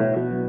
Thank you.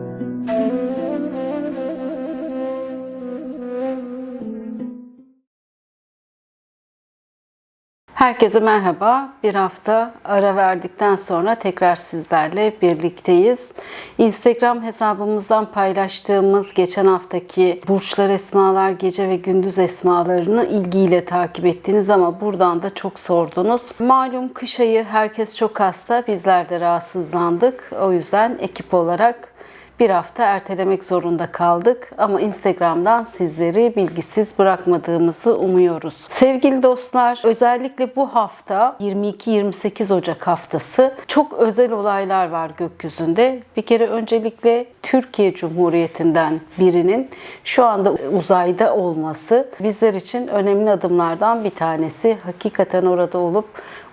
Herkese merhaba. Bir hafta ara verdikten sonra tekrar sizlerle birlikteyiz. Instagram hesabımızdan paylaştığımız geçen haftaki burçlar esmalar, gece ve gündüz esmalarını ilgiyle takip ettiniz ama buradan da çok sordunuz. Malum kış ayı herkes çok hasta, bizler de rahatsızlandık. O yüzden ekip olarak bir hafta ertelemek zorunda kaldık ama Instagram'dan sizleri bilgisiz bırakmadığımızı umuyoruz. Sevgili dostlar, özellikle bu hafta 22-28 Ocak haftası çok özel olaylar var gökyüzünde. Bir kere öncelikle Türkiye Cumhuriyeti'nden birinin şu anda uzayda olması bizler için önemli adımlardan bir tanesi. Hakikaten orada olup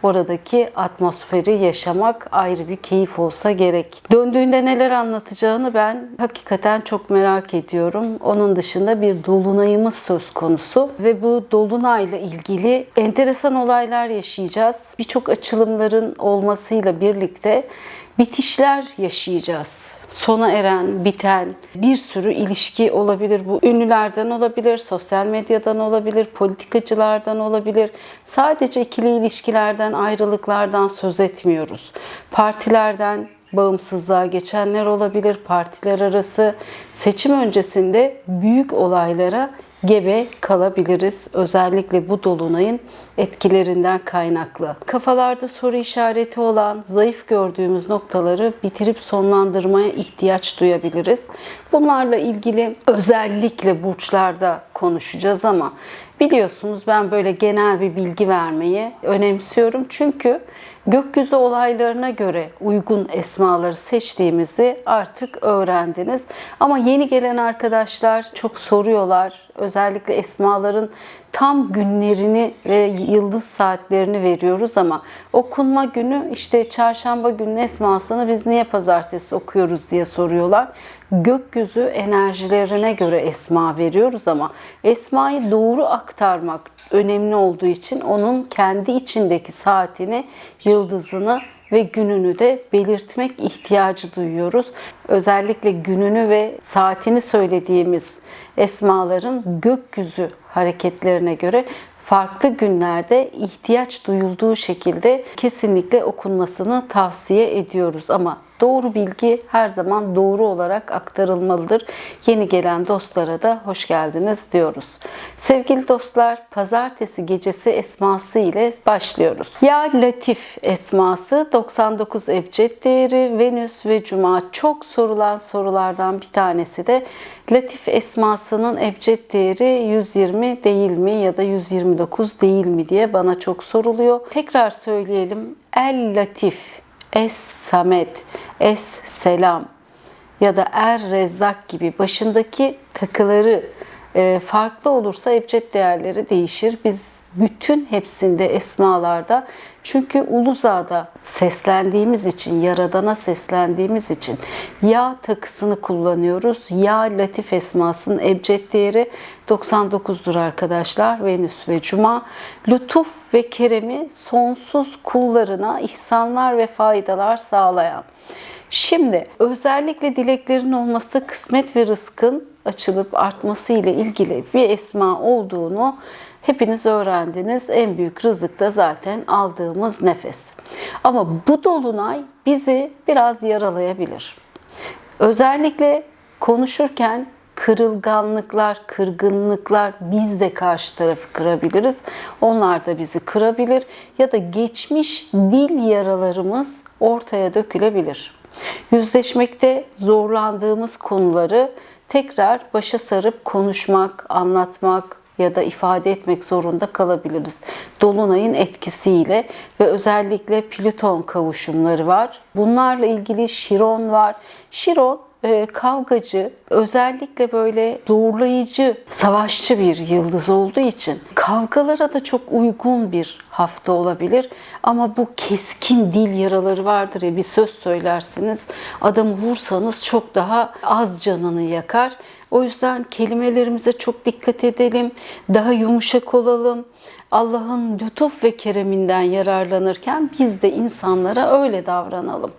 oradaki atmosferi yaşamak ayrı bir keyif olsa gerek. Döndüğünde neler anlatacağını ben hakikaten çok merak ediyorum. Onun dışında bir dolunayımız söz konusu ve bu dolunayla ilgili enteresan olaylar yaşayacağız. Birçok açılımların olmasıyla birlikte bitişler yaşayacağız. Sona eren, biten bir sürü ilişki olabilir. Bu ünlülerden olabilir, sosyal medyadan olabilir, politikacılardan olabilir. Sadece ikili ilişkilerden, ayrılıklardan söz etmiyoruz. Partilerden, bağımsızlığa geçenler olabilir, partiler arası seçim öncesinde büyük olaylara gebe kalabiliriz. Özellikle bu dolunayın etkilerinden kaynaklı. Kafalarda soru işareti olan, zayıf gördüğümüz noktaları bitirip sonlandırmaya ihtiyaç duyabiliriz. Bunlarla ilgili özellikle burçlarda konuşacağız ama biliyorsunuz ben böyle genel bir bilgi vermeyi önemsiyorum. Çünkü gökyüzü olaylarına göre uygun esmaları seçtiğimizi artık öğrendiniz. Ama yeni gelen arkadaşlar çok soruyorlar. Özellikle esmaların tam günlerini ve yıldız saatlerini veriyoruz ama okunma günü işte çarşamba günü esmasını biz niye pazartesi okuyoruz diye soruyorlar. Gökyüzü enerjilerine göre esma veriyoruz ama esmayı doğru aktarmak önemli olduğu için onun kendi içindeki saatini, yıldızını ve gününü de belirtmek ihtiyacı duyuyoruz. Özellikle gününü ve saatini söylediğimiz esmaların gökyüzü hareketlerine göre farklı günlerde ihtiyaç duyulduğu şekilde kesinlikle okunmasını tavsiye ediyoruz. Ama doğru bilgi her zaman doğru olarak aktarılmalıdır. Yeni gelen dostlara da hoş geldiniz diyoruz. Sevgili dostlar, pazartesi gecesi esması ile başlıyoruz. Ya Latif esması 99 ebced değeri Venüs ve Cuma çok sorulan sorulardan bir tanesi de Latif esmasının ebced değeri 120 değil mi ya da 129 değil mi diye bana çok soruluyor. Tekrar söyleyelim. El Latif, Es Samet, Es Selam ya da Er Rezzak gibi başındaki takıları e, farklı olursa ebced değerleri değişir. Biz bütün hepsinde esmalarda çünkü Uluzağ'da seslendiğimiz için, Yaradan'a seslendiğimiz için ya takısını kullanıyoruz. Ya Latif esmasının ebced değeri 99'dur arkadaşlar. Venüs ve Cuma. Lütuf ve keremi sonsuz kullarına ihsanlar ve faydalar sağlayan. Şimdi özellikle dileklerin olması kısmet ve rızkın açılıp artması ile ilgili bir esma olduğunu hepiniz öğrendiniz. En büyük rızık da zaten aldığımız nefes. Ama bu dolunay bizi biraz yaralayabilir. Özellikle konuşurken kırılganlıklar, kırgınlıklar biz de karşı tarafı kırabiliriz. Onlar da bizi kırabilir ya da geçmiş dil yaralarımız ortaya dökülebilir. Yüzleşmekte zorlandığımız konuları tekrar başa sarıp konuşmak, anlatmak ya da ifade etmek zorunda kalabiliriz. Dolunayın etkisiyle ve özellikle Plüton kavuşumları var. Bunlarla ilgili Şiron var. Şiron e, kavgacı, özellikle böyle zorlayıcı, savaşçı bir yıldız olduğu için kavgalara da çok uygun bir hafta olabilir. Ama bu keskin dil yaraları vardır ya bir söz söylersiniz, adamı vursanız çok daha az canını yakar. O yüzden kelimelerimize çok dikkat edelim, daha yumuşak olalım. Allah'ın lütuf ve kereminden yararlanırken biz de insanlara öyle davranalım.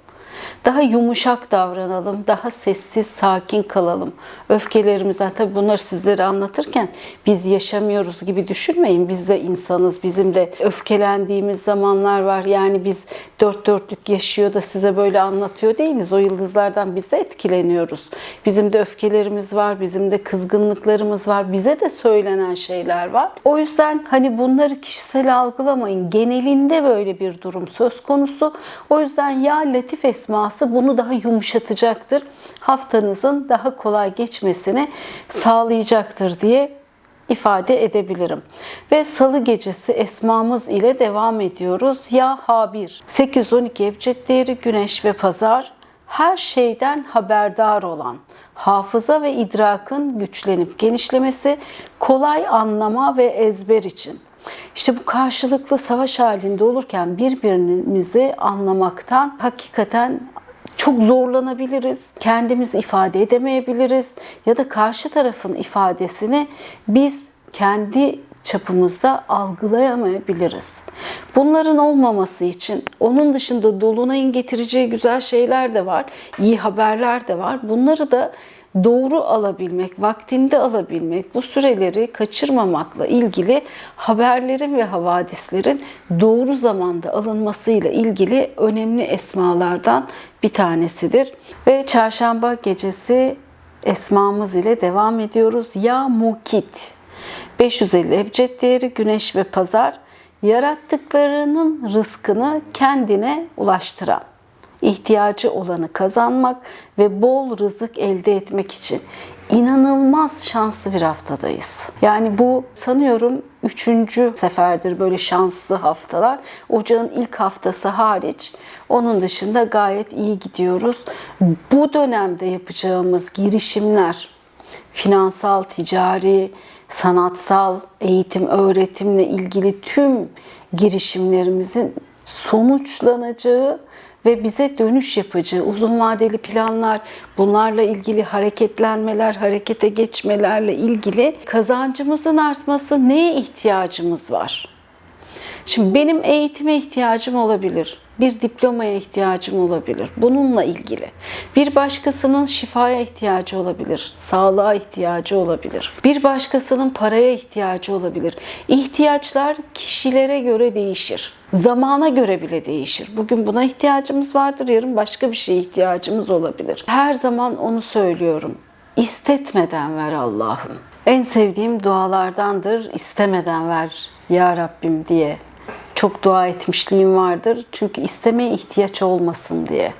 Daha yumuşak davranalım, daha sessiz, sakin kalalım. Öfkelerimizden tabii bunları sizlere anlatırken biz yaşamıyoruz gibi düşünmeyin. Biz de insanız. Bizim de öfkelendiğimiz zamanlar var. Yani biz dört dörtlük yaşıyor da size böyle anlatıyor değiliz. O yıldızlardan biz de etkileniyoruz. Bizim de öfkelerimiz var, bizim de kızgınlıklarımız var. Bize de söylenen şeyler var. O yüzden hani bunları kişisel algılamayın. Genelinde böyle bir durum söz konusu. O yüzden ya Latif esması bunu daha yumuşatacaktır. Haftanızın daha kolay geçmesini sağlayacaktır diye ifade edebilirim. Ve salı gecesi esmamız ile devam ediyoruz. Ya Habir. 812 Ebced değeri Güneş ve Pazar her şeyden haberdar olan, hafıza ve idrakın güçlenip genişlemesi, kolay anlama ve ezber için. İşte bu karşılıklı savaş halinde olurken birbirimizi anlamaktan hakikaten çok zorlanabiliriz. Kendimiz ifade edemeyebiliriz ya da karşı tarafın ifadesini biz kendi çapımızda algılayamayabiliriz. Bunların olmaması için onun dışında dolunayın getireceği güzel şeyler de var, iyi haberler de var. Bunları da doğru alabilmek, vaktinde alabilmek, bu süreleri kaçırmamakla ilgili haberlerin ve havadislerin doğru zamanda alınmasıyla ilgili önemli esmalardan bir tanesidir. Ve çarşamba gecesi esmamız ile devam ediyoruz. Ya Mukit 550 ebced değeri güneş ve pazar yarattıklarının rızkını kendine ulaştıran ihtiyacı olanı kazanmak ve bol rızık elde etmek için inanılmaz şanslı bir haftadayız. Yani bu sanıyorum üçüncü seferdir böyle şanslı haftalar. Ocağın ilk haftası hariç onun dışında gayet iyi gidiyoruz. Bu dönemde yapacağımız girişimler, finansal, ticari, sanatsal, eğitim, öğretimle ilgili tüm girişimlerimizin sonuçlanacağı ve bize dönüş yapacağı uzun vadeli planlar, bunlarla ilgili hareketlenmeler, harekete geçmelerle ilgili kazancımızın artması neye ihtiyacımız var? Şimdi benim eğitime ihtiyacım olabilir. Bir diplomaya ihtiyacım olabilir. Bununla ilgili. Bir başkasının şifaya ihtiyacı olabilir. Sağlığa ihtiyacı olabilir. Bir başkasının paraya ihtiyacı olabilir. İhtiyaçlar kişilere göre değişir. Zamana göre bile değişir. Bugün buna ihtiyacımız vardır, yarın başka bir şeye ihtiyacımız olabilir. Her zaman onu söylüyorum. İstetmeden ver Allah'ım. En sevdiğim dualardandır. İstemeden ver ya Rabbim diye çok dua etmişliğim vardır. Çünkü istemeye ihtiyaç olmasın diye.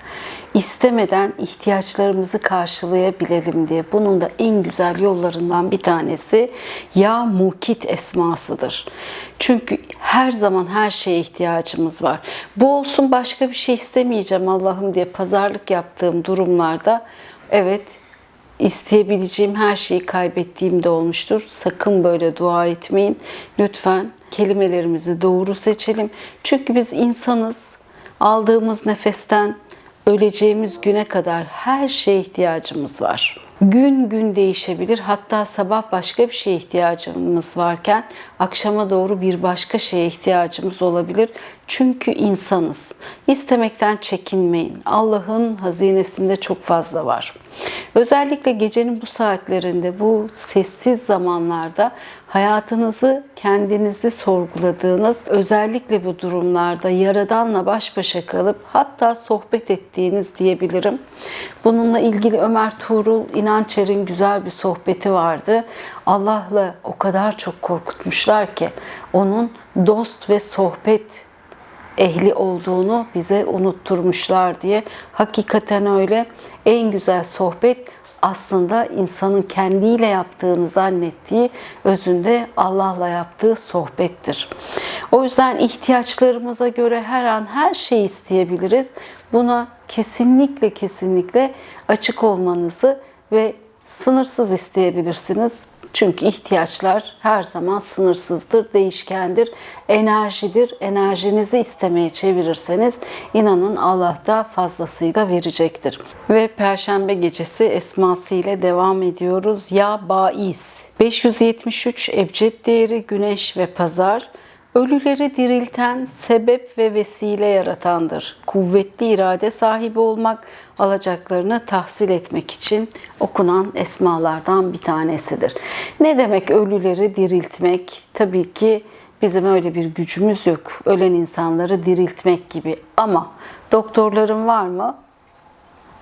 İstemeden ihtiyaçlarımızı karşılayabilelim diye. Bunun da en güzel yollarından bir tanesi ya mukit esmasıdır. Çünkü her zaman her şeye ihtiyacımız var. Bu olsun başka bir şey istemeyeceğim Allah'ım diye pazarlık yaptığım durumlarda evet isteyebileceğim her şeyi kaybettiğim de olmuştur. Sakın böyle dua etmeyin. Lütfen kelimelerimizi doğru seçelim. Çünkü biz insanız. Aldığımız nefesten öleceğimiz güne kadar her şeye ihtiyacımız var. Gün gün değişebilir. Hatta sabah başka bir şeye ihtiyacımız varken akşama doğru bir başka şeye ihtiyacımız olabilir. Çünkü insanız. İstemekten çekinmeyin. Allah'ın hazinesinde çok fazla var. Özellikle gecenin bu saatlerinde, bu sessiz zamanlarda hayatınızı kendinizi sorguladığınız, özellikle bu durumlarda Yaradan'la baş başa kalıp hatta sohbet ettiğiniz diyebilirim. Bununla ilgili Ömer Tuğrul İnançer'in güzel bir sohbeti vardı. Allah'la o kadar çok korkutmuşlar ki onun dost ve sohbet ehli olduğunu bize unutturmuşlar diye. Hakikaten öyle. En güzel sohbet aslında insanın kendiyle yaptığını zannettiği özünde Allah'la yaptığı sohbettir. O yüzden ihtiyaçlarımıza göre her an her şeyi isteyebiliriz. Buna kesinlikle kesinlikle açık olmanızı ve sınırsız isteyebilirsiniz. Çünkü ihtiyaçlar her zaman sınırsızdır, değişkendir, enerjidir. Enerjinizi istemeye çevirirseniz inanın Allah da fazlasıyla verecektir. Ve Perşembe gecesi esması ile devam ediyoruz. Ya Bais 573 ebced değeri Güneş ve Pazar Ölüleri dirilten, sebep ve vesile yaratandır. Kuvvetli irade sahibi olmak, alacaklarını tahsil etmek için okunan esmalardan bir tanesidir. Ne demek ölüleri diriltmek? Tabii ki bizim öyle bir gücümüz yok. Ölen insanları diriltmek gibi. Ama doktorların var mı?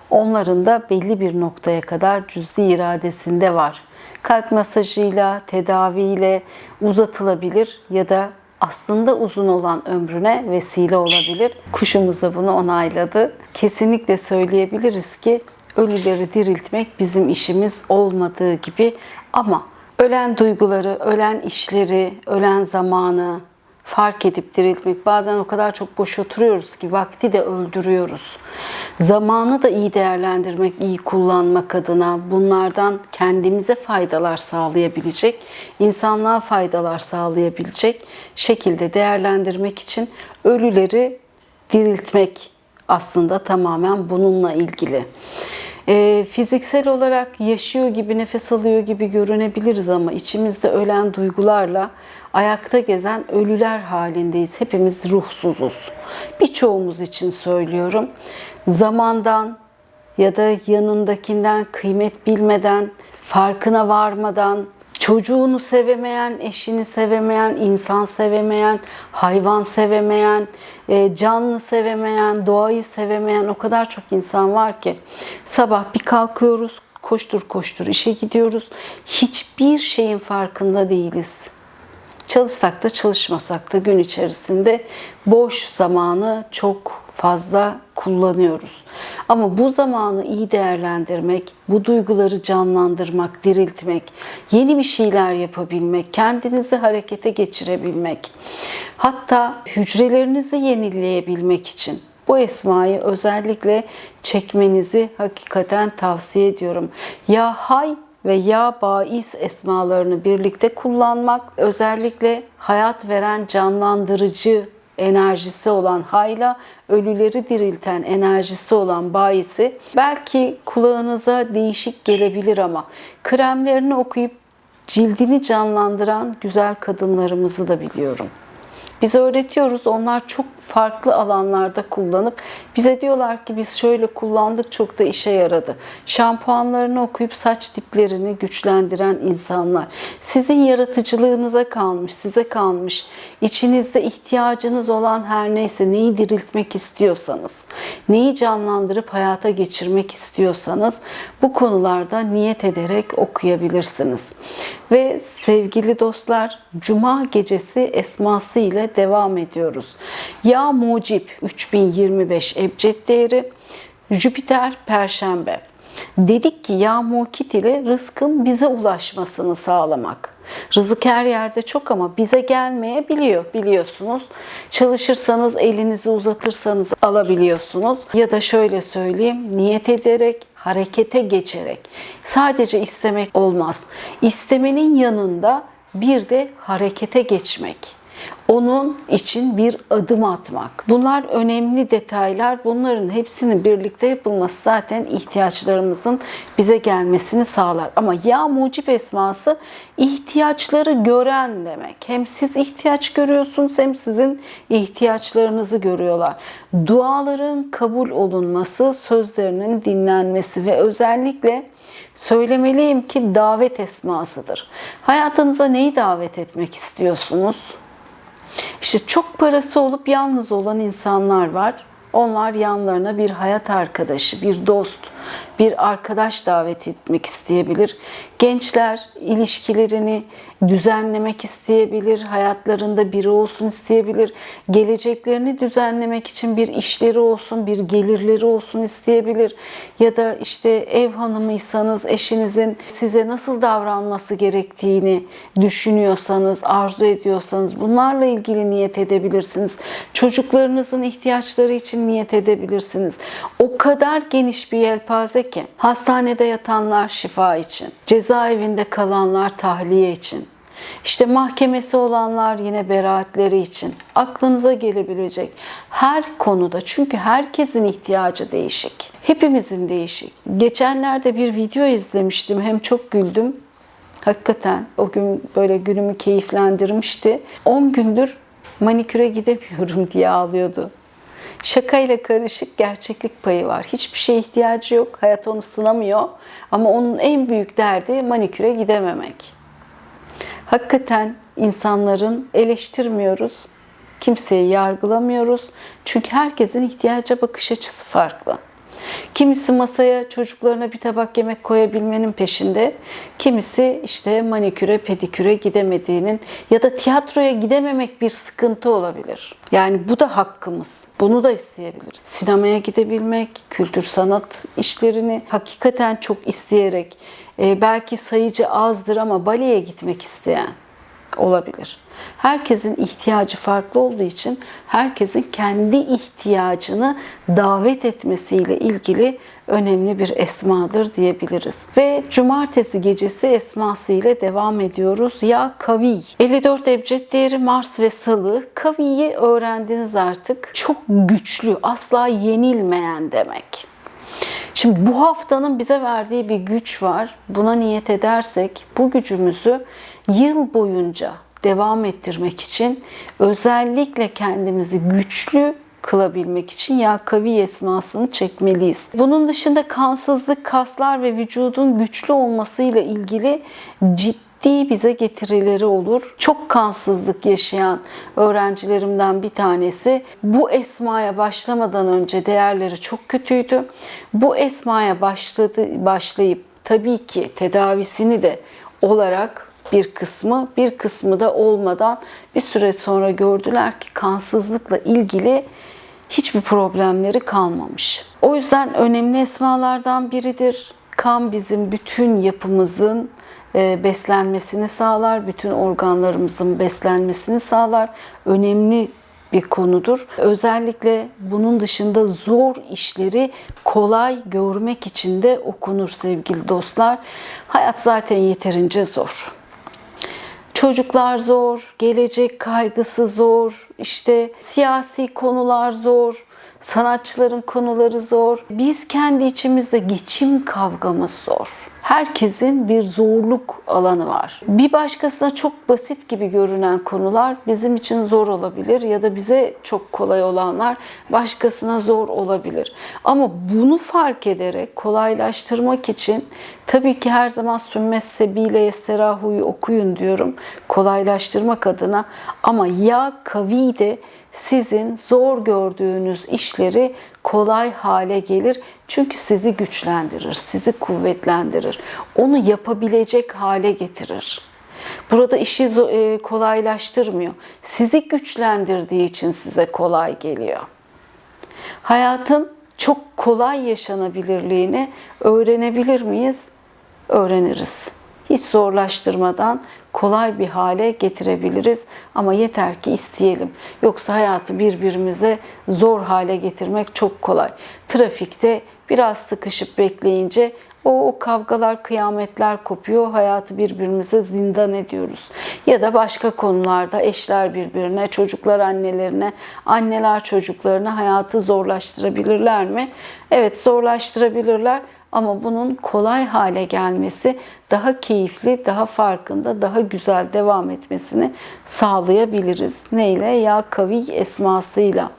Onların da belli bir noktaya kadar cüzi iradesinde var. Kalp masajıyla, tedaviyle uzatılabilir ya da aslında uzun olan ömrüne vesile olabilir. Kuşumuz da bunu onayladı. Kesinlikle söyleyebiliriz ki ölüleri diriltmek bizim işimiz olmadığı gibi ama ölen duyguları, ölen işleri, ölen zamanı, fark edip diriltmek. Bazen o kadar çok boş oturuyoruz ki vakti de öldürüyoruz. Zamanı da iyi değerlendirmek, iyi kullanmak adına bunlardan kendimize faydalar sağlayabilecek, insanlığa faydalar sağlayabilecek şekilde değerlendirmek için ölüleri diriltmek aslında tamamen bununla ilgili. E, fiziksel olarak yaşıyor gibi, nefes alıyor gibi görünebiliriz ama içimizde ölen duygularla ayakta gezen ölüler halindeyiz. Hepimiz ruhsuzuz. Birçoğumuz için söylüyorum. Zamandan ya da yanındakinden kıymet bilmeden, farkına varmadan, çocuğunu sevemeyen, eşini sevemeyen, insan sevemeyen, hayvan sevemeyen, e, canlı sevemeyen, doğayı sevemeyen o kadar çok insan var ki sabah bir kalkıyoruz, koştur koştur işe gidiyoruz. Hiçbir şeyin farkında değiliz. Çalışsak da çalışmasak da gün içerisinde boş zamanı çok fazla kullanıyoruz. Ama bu zamanı iyi değerlendirmek, bu duyguları canlandırmak, diriltmek, yeni bir şeyler yapabilmek, kendinizi harekete geçirebilmek, hatta hücrelerinizi yenileyebilmek için bu esmayı özellikle çekmenizi hakikaten tavsiye ediyorum. Ya hay ve ya bais esmalarını birlikte kullanmak özellikle hayat veren canlandırıcı enerjisi olan hayla ölüleri dirilten enerjisi olan baisi belki kulağınıza değişik gelebilir ama kremlerini okuyup cildini canlandıran güzel kadınlarımızı da biliyorum. Biz öğretiyoruz. Onlar çok farklı alanlarda kullanıp bize diyorlar ki biz şöyle kullandık çok da işe yaradı. Şampuanlarını okuyup saç diplerini güçlendiren insanlar. Sizin yaratıcılığınıza kalmış, size kalmış. İçinizde ihtiyacınız olan her neyse neyi diriltmek istiyorsanız, neyi canlandırıp hayata geçirmek istiyorsanız bu konularda niyet ederek okuyabilirsiniz. Ve sevgili dostlar, Cuma gecesi esması ile devam ediyoruz. Ya Mucip 3025 ebced değeri, Jüpiter Perşembe. Dedik ki ya mukit ile rızkın bize ulaşmasını sağlamak. Rızık her yerde çok ama bize gelmeyebiliyor biliyorsunuz. Çalışırsanız elinizi uzatırsanız alabiliyorsunuz. Ya da şöyle söyleyeyim niyet ederek harekete geçerek. Sadece istemek olmaz. İstemenin yanında bir de harekete geçmek onun için bir adım atmak. Bunlar önemli detaylar. Bunların hepsinin birlikte yapılması zaten ihtiyaçlarımızın bize gelmesini sağlar. Ama ya mucip esması ihtiyaçları gören demek. Hem siz ihtiyaç görüyorsunuz hem sizin ihtiyaçlarınızı görüyorlar. Duaların kabul olunması, sözlerinin dinlenmesi ve özellikle söylemeliyim ki davet esmasıdır. Hayatınıza neyi davet etmek istiyorsunuz? İşte çok parası olup yalnız olan insanlar var. Onlar yanlarına bir hayat arkadaşı, bir dost, bir arkadaş davet etmek isteyebilir. Gençler ilişkilerini düzenlemek isteyebilir, hayatlarında biri olsun isteyebilir. Geleceklerini düzenlemek için bir işleri olsun, bir gelirleri olsun isteyebilir. Ya da işte ev hanımıysanız eşinizin size nasıl davranması gerektiğini düşünüyorsanız, arzu ediyorsanız bunlarla ilgili niyet edebilirsiniz. Çocuklarınızın ihtiyaçları için niyet edebilirsiniz. O kadar geniş bir yelpaze ki hastanede yatanlar şifa için, cezaevinde kalanlar tahliye için, işte mahkemesi olanlar yine beraatleri için aklınıza gelebilecek her konuda çünkü herkesin ihtiyacı değişik. Hepimizin değişik. Geçenlerde bir video izlemiştim. Hem çok güldüm. Hakikaten o gün böyle günümü keyiflendirmişti. 10 gündür maniküre gidemiyorum diye ağlıyordu. Şakayla karışık gerçeklik payı var. Hiçbir şeye ihtiyacı yok. Hayat onu sınamıyor. Ama onun en büyük derdi maniküre gidememek. Hakikaten insanların eleştirmiyoruz. Kimseyi yargılamıyoruz. Çünkü herkesin ihtiyaca bakış açısı farklı. Kimisi masaya çocuklarına bir tabak yemek koyabilmenin peşinde. Kimisi işte maniküre, pediküre gidemediğinin ya da tiyatroya gidememek bir sıkıntı olabilir. Yani bu da hakkımız. Bunu da isteyebiliriz. Sinemaya gidebilmek, kültür sanat işlerini hakikaten çok isteyerek, e, belki sayıcı azdır ama baleye gitmek isteyen olabilir. Herkesin ihtiyacı farklı olduğu için herkesin kendi ihtiyacını davet etmesiyle ilgili önemli bir esmadır diyebiliriz. Ve cumartesi gecesi esması ile devam ediyoruz. Ya kavi. 54 ebced değeri Mars ve Salı. Kaviyi öğrendiniz artık. Çok güçlü, asla yenilmeyen demek. Şimdi bu haftanın bize verdiği bir güç var. Buna niyet edersek bu gücümüzü yıl boyunca devam ettirmek için özellikle kendimizi güçlü kılabilmek için ya kavi esmasını çekmeliyiz. Bunun dışında kansızlık, kaslar ve vücudun güçlü olmasıyla ilgili ciddi bize getirileri olur. Çok kansızlık yaşayan öğrencilerimden bir tanesi bu esmaya başlamadan önce değerleri çok kötüydü. Bu esmaya başladı başlayıp tabii ki tedavisini de olarak bir kısmı, bir kısmı da olmadan bir süre sonra gördüler ki kansızlıkla ilgili hiçbir problemleri kalmamış. O yüzden önemli esmalardan biridir. Kan bizim bütün yapımızın e, beslenmesini sağlar, bütün organlarımızın beslenmesini sağlar. Önemli bir konudur. Özellikle bunun dışında zor işleri kolay görmek için de okunur sevgili dostlar. Hayat zaten yeterince zor. Çocuklar zor, gelecek kaygısı zor, işte siyasi konular zor, sanatçıların konuları zor. Biz kendi içimizde geçim kavgamız zor. Herkesin bir zorluk alanı var. Bir başkasına çok basit gibi görünen konular bizim için zor olabilir ya da bize çok kolay olanlar başkasına zor olabilir. Ama bunu fark ederek kolaylaştırmak için tabii ki her zaman sümme sebile yesterahu'yu okuyun diyorum kolaylaştırmak adına ama ya kavi de sizin zor gördüğünüz işleri kolay hale gelir. Çünkü sizi güçlendirir, sizi kuvvetlendirir. Onu yapabilecek hale getirir. Burada işi kolaylaştırmıyor. Sizi güçlendirdiği için size kolay geliyor. Hayatın çok kolay yaşanabilirliğini öğrenebilir miyiz? Öğreniriz. Hiç zorlaştırmadan kolay bir hale getirebiliriz ama yeter ki isteyelim. Yoksa hayatı birbirimize zor hale getirmek çok kolay. Trafikte biraz sıkışıp bekleyince o, o kavgalar, kıyametler kopuyor. Hayatı birbirimize zindan ediyoruz. Ya da başka konularda eşler birbirine, çocuklar annelerine, anneler çocuklarına hayatı zorlaştırabilirler mi? Evet zorlaştırabilirler ama bunun kolay hale gelmesi daha keyifli, daha farkında, daha güzel devam etmesini sağlayabiliriz. Neyle? Ya kavi esmasıyla.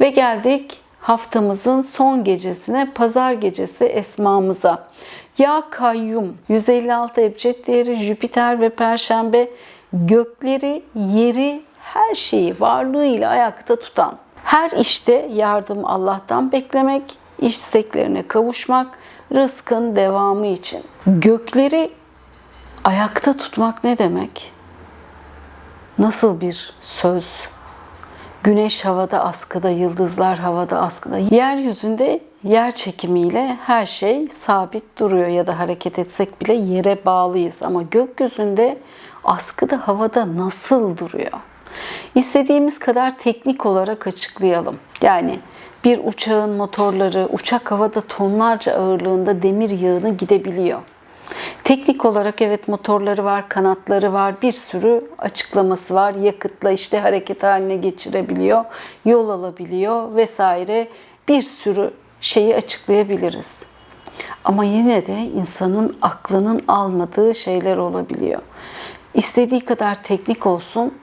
Ve geldik haftamızın son gecesine, pazar gecesi esmamıza. Ya kayyum, 156 ebced değeri Jüpiter ve Perşembe gökleri, yeri, her şeyi varlığıyla ayakta tutan. Her işte yardım Allah'tan beklemek, isteklerine kavuşmak, rızkın devamı için. Gökleri ayakta tutmak ne demek? Nasıl bir söz? Güneş havada askıda, yıldızlar havada askıda. Yeryüzünde yer çekimiyle her şey sabit duruyor ya da hareket etsek bile yere bağlıyız. Ama gökyüzünde askıda havada nasıl duruyor? İstediğimiz kadar teknik olarak açıklayalım. Yani bir uçağın motorları uçak havada tonlarca ağırlığında demir yağını gidebiliyor. Teknik olarak evet motorları var, kanatları var, bir sürü açıklaması var. Yakıtla işte hareket haline geçirebiliyor, yol alabiliyor vesaire bir sürü şeyi açıklayabiliriz. Ama yine de insanın aklının almadığı şeyler olabiliyor. İstediği kadar teknik olsun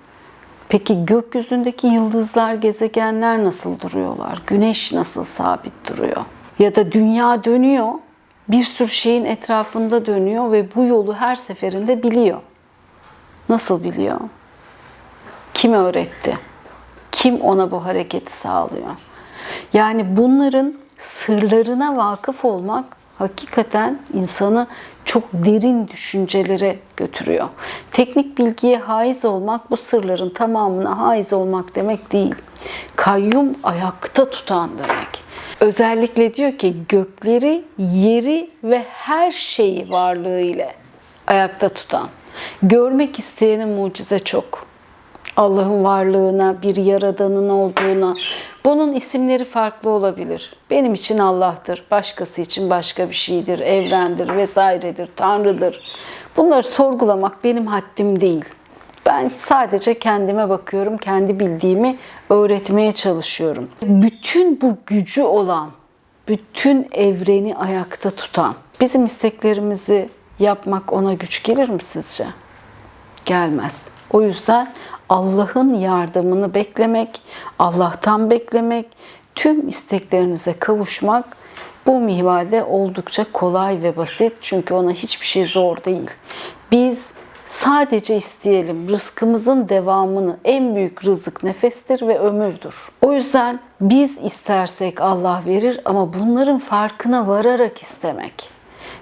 Peki gökyüzündeki yıldızlar, gezegenler nasıl duruyorlar? Güneş nasıl sabit duruyor? Ya da dünya dönüyor, bir sürü şeyin etrafında dönüyor ve bu yolu her seferinde biliyor. Nasıl biliyor? Kim öğretti? Kim ona bu hareketi sağlıyor? Yani bunların sırlarına vakıf olmak hakikaten insanı çok derin düşüncelere götürüyor. Teknik bilgiye haiz olmak bu sırların tamamına haiz olmak demek değil. Kayyum ayakta tutan demek. Özellikle diyor ki gökleri, yeri ve her şeyi varlığı ile ayakta tutan. Görmek isteyenin mucize çok. Allah'ın varlığına, bir yaradanın olduğuna. Bunun isimleri farklı olabilir. Benim için Allah'tır, başkası için başka bir şeydir, evrendir vesairedir, Tanrı'dır. Bunları sorgulamak benim haddim değil. Ben sadece kendime bakıyorum, kendi bildiğimi öğretmeye çalışıyorum. Bütün bu gücü olan, bütün evreni ayakta tutan, bizim isteklerimizi yapmak ona güç gelir mi sizce? gelmez. O yüzden Allah'ın yardımını beklemek, Allah'tan beklemek, tüm isteklerinize kavuşmak bu mihvalde oldukça kolay ve basit. Çünkü ona hiçbir şey zor değil. Biz sadece isteyelim rızkımızın devamını. En büyük rızık nefestir ve ömürdür. O yüzden biz istersek Allah verir ama bunların farkına vararak istemek.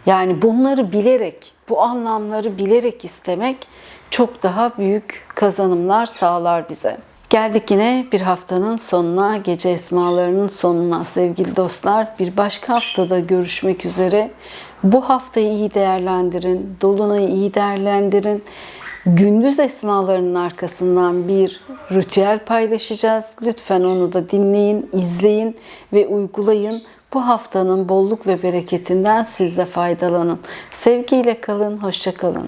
Yani bunları bilerek, bu anlamları bilerek istemek çok daha büyük kazanımlar sağlar bize. Geldik yine bir haftanın sonuna, gece esmalarının sonuna sevgili dostlar. Bir başka haftada görüşmek üzere. Bu haftayı iyi değerlendirin, dolunayı iyi değerlendirin. Gündüz esmalarının arkasından bir ritüel paylaşacağız. Lütfen onu da dinleyin, izleyin ve uygulayın. Bu haftanın bolluk ve bereketinden siz de faydalanın. Sevgiyle kalın, hoşça kalın.